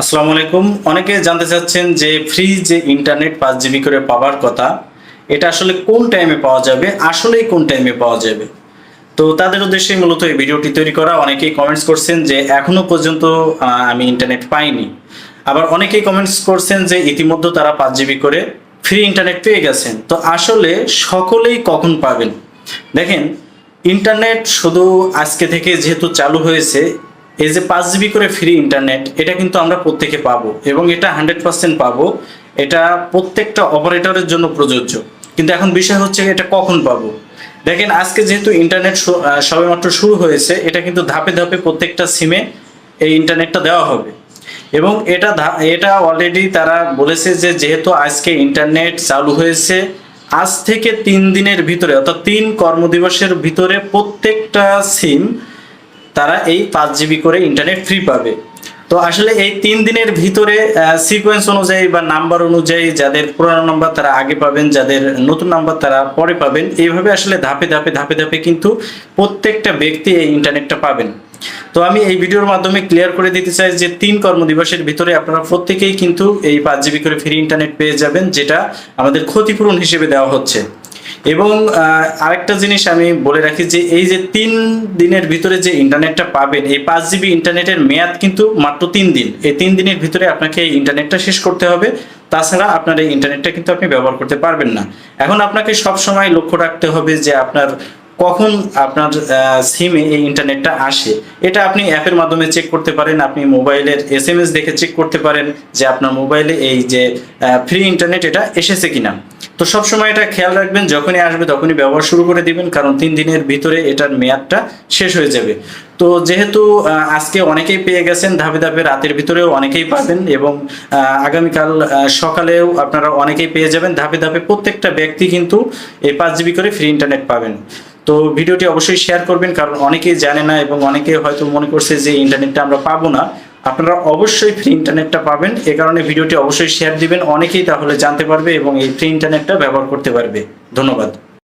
আসসালামু আলাইকুম। অনেকে জানতে চাচ্ছেন যে ফ্রি যে ইন্টারনেট পাঁচ জিবি করে পাওয়ার কথা, এটা আসলে কোন টাইমে পাওয়া যাবে? আসলেই কোন টাইমে পাওয়া যাবে? তো তাদের উদ্দেশ্যে মূলত এই ভিডিওটি তৈরি করা। অনেকেই কমেন্টস করছেন যে এখনও পর্যন্ত আমি ইন্টারনেট পাইনি। আবার অনেকেই কমেন্টস করছেন যে ইতিমধ্যে তারা পাঁচ জিবি করে ফ্রি ইন্টারনেট পেয়ে গেছেন। তো আসলে সকলেই কখন পাবেন? দেখেন ইন্টারনেট শুধু আজকে থেকে যেহেতু চালু হয়েছে এই যে পাঁচ জিবি করে ফ্রি ইন্টারনেট এটা কিন্তু আমরা প্রত্যেকে পাবো এবং এটা হান্ড্রেড পার্সেন্ট পাবো। এটা প্রত্যেকটা অপারেটরের জন্য প্রযোজ্য। কিন্তু এখন বিষয় হচ্ছে এটা কখন পাবো? দেখেন, আজকে যেহেতু ইন্টারনেট সবেমাত্র শুরু হয়েছে, এটা কিন্তু ধাপে ধাপে প্রত্যেকটা সিমে এই ইন্টারনেটটা দেওয়া হবে। এবং এটা এটা অলরেডি তারা বলেছে যে যেহেতু আজকে ইন্টারনেট চালু হয়েছে, আজ থেকে তিন দিনের ভিতরে, অর্থাৎ তিন কর্মদিবসের ভিতরে প্রত্যেকটা সিম তারা এই পাঁচ জিবি করে ইন্টারনেট ফ্রি পাবে। তো আসলে এই তিন দিনের ভিতরে সিকোয়েন্স অনুযায়ী বা নাম্বার অনুযায়ী যাদের পুরানো নাম্বার তারা আগে পাবেন, যাদের নতুন নাম্বার তারা পরে পাবেন, এইভাবে আসলে ধাপে ধাপে ধাপে ধাপে কিন্তু প্রত্যেকটা ব্যক্তি এই ইন্টারনেটটা পাবেন। তো আমি এই ভিডিওর মাধ্যমে ক্লিয়ার করে দিতে চাই যে তিন কর্মদিবসের ভিতরে আপনারা প্রত্যেকেই কিন্তু এই পাঁচ জিবি করে ফ্রি ইন্টারনেট পেয়ে যাবেন, যেটা আমাদের ক্ষতিপূরণ হিসেবে দেওয়া হচ্ছে। এবং আরেকটা জিনিস আমি বলে রাখি যে এই যে তিন দিনের ভিতরে যে ইন্টারনেটটা পাবেন, এই পাঁচ জিবি ইন্টারনেটের মেয়াদ কিন্তু মাত্র তিন দিন। এই তিন দিনের ভিতরে আপনাকে এই ইন্টারনেটটা শেষ করতে হবে। তাছাড়া আপনার এই ইন্টারনেটটা কিন্তু আপনি ব্যবহার করতে পারবেন না। এখন আপনাকে সব সময় লক্ষ্য রাখতে হবে যে আপনার কখন আপনার সিমে এই ইন্টারনেটটা আসে, এটা আপনি অ্যাপের মাধ্যমে চেক করতে পারেন। আপনি মোবাইলের এস এম এস দেখে চেক করতে পারেন যে আপনার মোবাইলে এই যে ফ্রি ইন্টারনেট এটা এসেছে কিনা। তো সবসময় এটা খেয়াল রাখবেন, যখনই আসবে তখনই ব্যবহার শুরু করে দিবেন, কারণ তিন দিনের ভিতরে এটার মেয়াদটা শেষ হয়ে যাবে। তো যেহেতু আজকে অনেকেই পেয়ে গেছেন, ধাপে ধাপে রাতের ভিতরেও অনেকেই পাবেন এবং আগামীকাল সকালেও আপনারা অনেকেই পেয়ে যাবেন। ধাপে ধাপে প্রত্যেকটা ব্যক্তি কিন্তু এই পাঁচ জিবি করে ফ্রি ইন্টারনেট পাবেন। তো ভিডিওটি অবশ্যই শেয়ার করবেন, কারণ অনেকেই জানে না এবং অনেকে হয়তো মনে করছে যে ইন্টারনেটটা আমরা পাবো না। আপনারা অবশ্যই ফ্রি ইন্টারনেটটা পাবেন। এ কারণে ভিডিওটি অবশ্যই শেয়ার দিবেন। অনেকেই তাহলে জানতে পারবে এবং এই ফ্রি ইন্টারনেটটা ব্যবহার করতে পারবে। ধন্যবাদ।